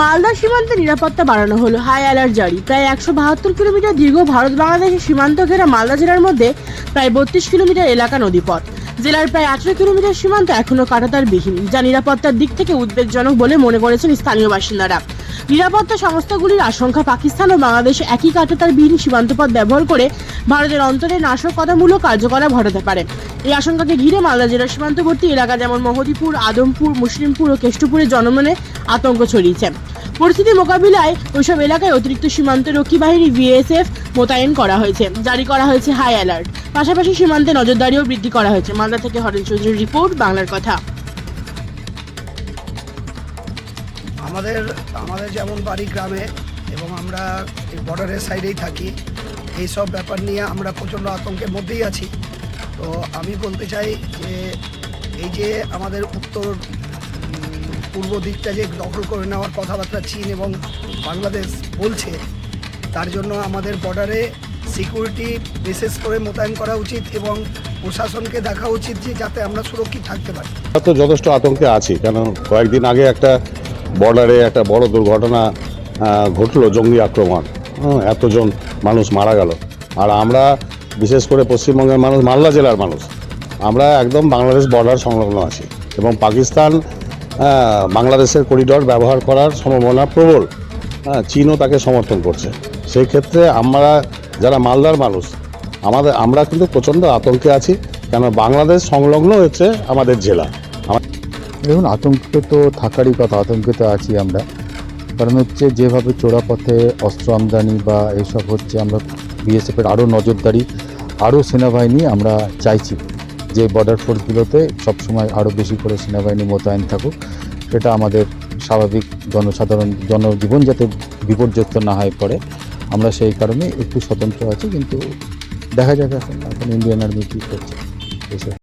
মালদা সীমান্তে নিরাপত্তা বাড়ানো হলো। হাই অ্যালার্ট জারি। প্রায় একশো বাহাত্তর কিলোমিটার দীর্ঘ ভারত বাংলাদেশের সীমান্ত ঘেরা মালদা জেলার মধ্যে প্রায় বত্রিশ কিলোমিটার এলাকা নদীপথ। জেলার প্রায় আঠারো কিলোমিটার সীমান্ত এখনও কাটাতার বিহীন যা নিরাপত্তার দিক থেকে উদ্বেগজনক বলে মনে করেছেন স্থানীয় বাসিন্দারা। নিরাপত্তা সংস্থাগুলির আশঙ্কা পাকিস্তান ও বাংলাদেশ একই কাটাতার বিহীন সীমান্তপথ ব্যবহার করে ভারতের অন্তরে নাশকতামূলক কার্যকলাপ ঘটাতে পারে। এই আশঙ্কাকে ঘিরে মালদা জেলার সীমান্তবর্তী এলাকা যেমন মহদীপুর, আদমপুর, মুসলিমপুর ও কেষ্টপুরের জনমনে আতঙ্ক ছড়িয়েছে। পরিস্থিতি মোকাবিলায় ওইসব এলাকায় অতিরিক্ত সীমান্ত রক্ষী বাহিনী বিএসএফ মোতায়েন করা হয়েছে। জারি করা হয়েছে হাই অ্যালার্ট পাশাপাশি সীমান্তে নজরদারিও বৃদ্ধি করা হয়েছে। মালদা থেকে হরেন চৌধুরীর রিপোর্ট, বাংলার কথা। আমাদের আমাদের যেমন বাড়ি গ্রামে এবং আমরা বর্ডারের সাইডেই থাকি এই সব ব্যাপার নিয়ে আমরা প্রচণ্ড আতঙ্কের মধ্যেই আছি। তো আমি বলতে চাই যে এই যে আমাদের উত্তর পূর্ব দিকটা যে দখল করে নেওয়ার কথাবার্তা চীন এবং বাংলাদেশ বলছে, তার জন্য আমাদের বর্ডারে সিকিউরিটি বিশেষ করে মোতায়েন করা উচিত এবং প্রশাসনকে দেখা উচিত যে যাতে আমরা সুরক্ষিত থাকতে পারি। তো যথেষ্ট আতঙ্কে আছি, কেন কয়েকদিন আগে একটা বর্ডারে একটা বড় দুর্ঘটনা ঘটলো জঙ্গি আক্রমণ। এতজন মানুষ মারা গেল। আর আমরা বিশেষ করে পশ্চিমবঙ্গের মানুষ, মালদা জেলার মানুষ, আমরা একদম বাংলাদেশ বর্ডার সংলগ্ন আছি এবং পাকিস্তান বাংলাদেশের করিডর ব্যবহার করার সম্ভাবনা প্রবল। হ্যাঁ চীনও তাকে সমর্থন করছে। সেই ক্ষেত্রে আমরা যারা মালদার মানুষ, আমাদের, আমরা কিন্তু প্রচণ্ড আতঙ্কে আছি কেন বাংলাদেশ সংলগ্ন হচ্ছে আমাদের জেলা। দেখুন আতঙ্কে তো থাকারই কথা আতঙ্কে তো আছি আমরা। কারণ হচ্ছে যেভাবে চোরাপথে অস্ত্র আমদানি বা এইসব হচ্ছে, আমরা বিএসএফের আরও নজরদারি আরও সেনাবাহিনী আমরা চাইছি যে বর্ডার ফোর্সগুলোতে সবসময় আরও বেশি করে সেনাবাহিনী মোতায়েন থাকুক। সেটা আমাদের স্বাভাবিক জনসাধারণ, জনজীবন যাতে বিপর্যস্ত না হয়ে পড়ে। আমরা সেই কারণে একটু স্বতন্ত্র আছি, কিন্তু দেখা যাক এখন এখন ইন্ডিয়ান আর্মি কী করছে।